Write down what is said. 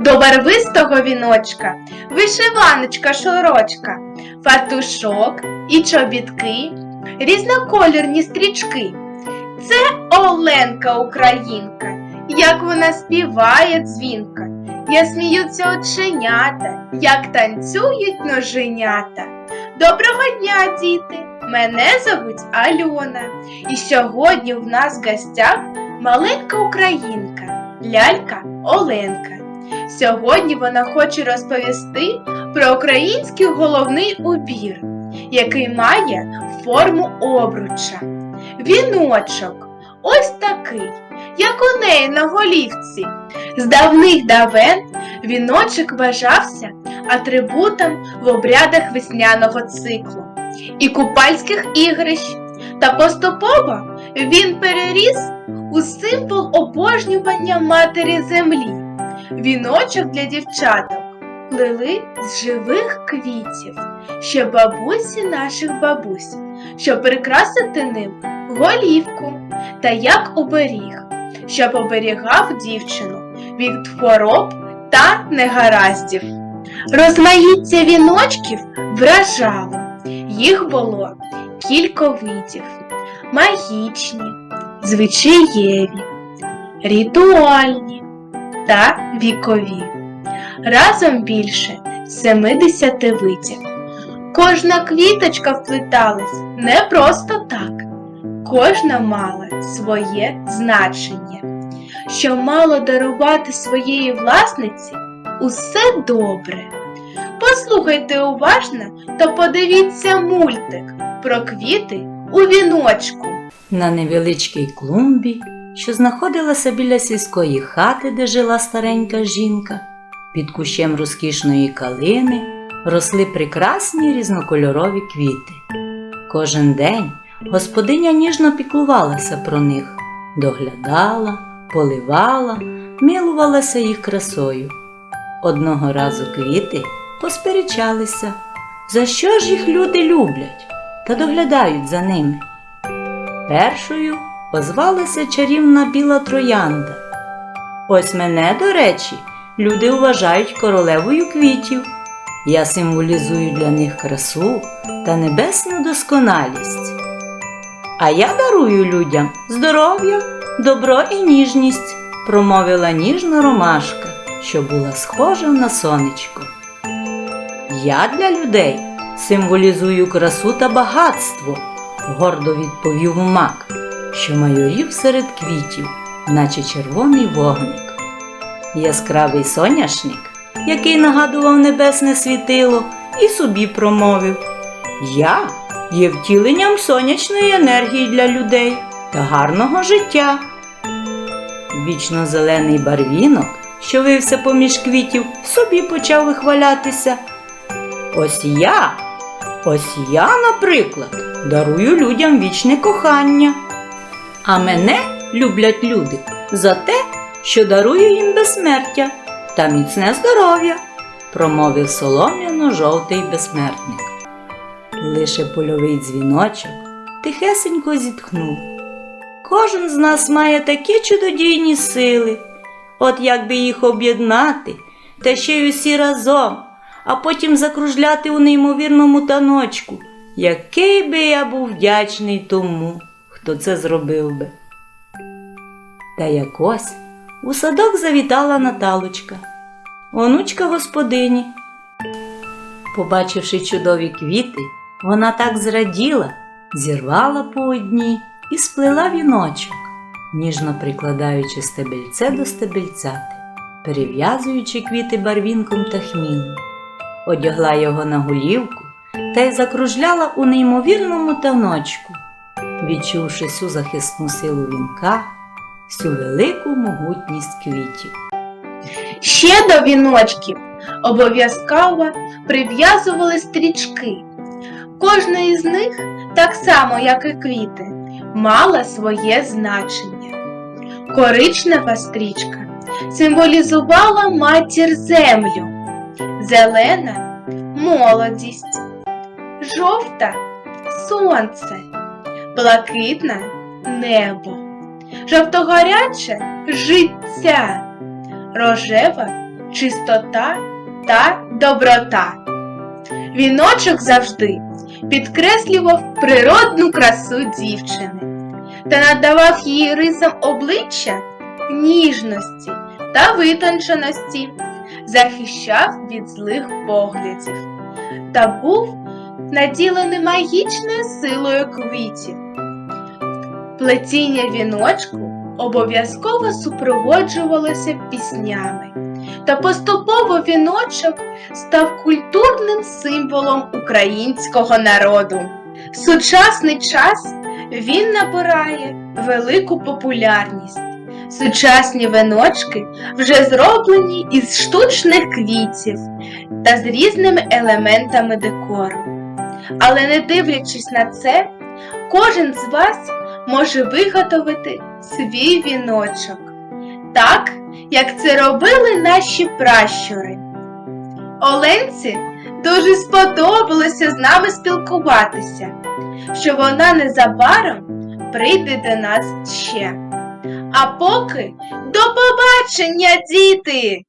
До барвистого віночка вишиваночка шорочка, фатушок і чобітки, різнокольорні стрічки. Це Оленка Українка, як вона співає дзвінка, як сміються оченята, як танцюють ноженята. Доброго дня, діти! Мене зовуть Альона. І сьогодні в нас в гостях маленька українка, лялька Оленка. Сьогодні вона хоче розповісти про український головний убір, який має форму обруча. Віночок ось такий, як у неї на голівці. З давних давен віночок вважався атрибутом в обрядах весняного циклу і купальських ігрищ. Та поступово він переріс у символ обожнювання матері землі. Віночок для дівчаток. Плели з живих квітів, ще бабусі наших бабусь, щоб прикрасити ним голівку та як оберіг, щоб оберігав дівчину від хвороб та негараздів. Розмаїття віночків вражало, їх було кілька видів. Магічні, звичаєві, ритуальні та вікові. Разом більше 70 видів. Кожна квіточка вплеталась не просто так, кожна мала своє значення, що мало дарувати своєї власниці усе добре. Послухайте уважно та подивіться мультик про квіти у віночку. На невеличкій клумбі, що знаходилася біля сільської хати, де жила старенька жінка, під кущем розкішної калини росли прекрасні різнокольорові квіти. Кожен день господиня ніжно піклувалася про них, доглядала, поливала, милувалася їх красою. Одного разу квіти посперечалися, за що ж їх люди люблять та доглядають за ними. Першою озвалася чарівна біла троянда. Ось мене, до речі, люди вважають королевою квітів. Я символізую для них красу та небесну досконалість. А я дарую людям здоров'я, добро і ніжність, промовила ніжна ромашка, що була схожа на сонечко. Я для людей символізую красу та багатство, гордо відповів мак, що майорів серед квітів, наче червоний вогник. Яскравий соняшник, який нагадував небесне світило, і собі промовив Я є втіленням сонячної енергії для людей та гарного життя. Вічно зелений барвінок, що вився поміж квітів, собі почав вихвалятися. Ось я, ось я, наприклад, дарую людям вічне кохання. А мене люблять люди за те, що дарую їм безсмертя та міцне здоров'я, промовив солом'яно-жовтий безсмертник. Лише польовий дзвіночок тихесенько зітхнув. Кожен з нас має такі чудодійні сили, от як би їх об'єднати, та ще й усі разом, а потім закружляти у неймовірному таночку, який би я був вдячний тому, хто це зробив би. Та якось у садок завітала Наталочка, онучка господині. Побачивши чудові квіти, вона так зраділа, зірвала по одній і сплела віночок, ніжно прикладаючи стебельце до стебельцяти, перев'язуючи квіти барвінком та хмілом, одягла його на голівку та й закружляла у неймовірному таночку, відчувши всю захисну силу вінка, всю велику могутність квітів. Ще до віночків обов'язково прив'язували стрічки. Кожна із них, так само як і квіти, мала своє значення. Коричнева стрічка символізувала матір землю, зелена молодість, жовта сонце, блакитна небо, жовтогаряче життя, рожева чистота та доброта. Віночок завжди підкреслював природну красу дівчини та надавав її рисам обличчя ніжності та витонченості, захищав від злих поглядів та був наділений магічною силою квітів. Плетіння віночку обов'язково супроводжувалося піснями, та поступово віночок став культурним символом українського народу. В сучасний час він набирає велику популярність. Сучасні віночки вже зроблені із штучних квітів та з різними елементами декору. Але не дивлячись на це, кожен з вас може виготовити свій віночок, так, як це робили наші пращури. Оленці дуже сподобалося з нами спілкуватися, що вона незабаром прийде до нас ще. А поки до побачення, діти!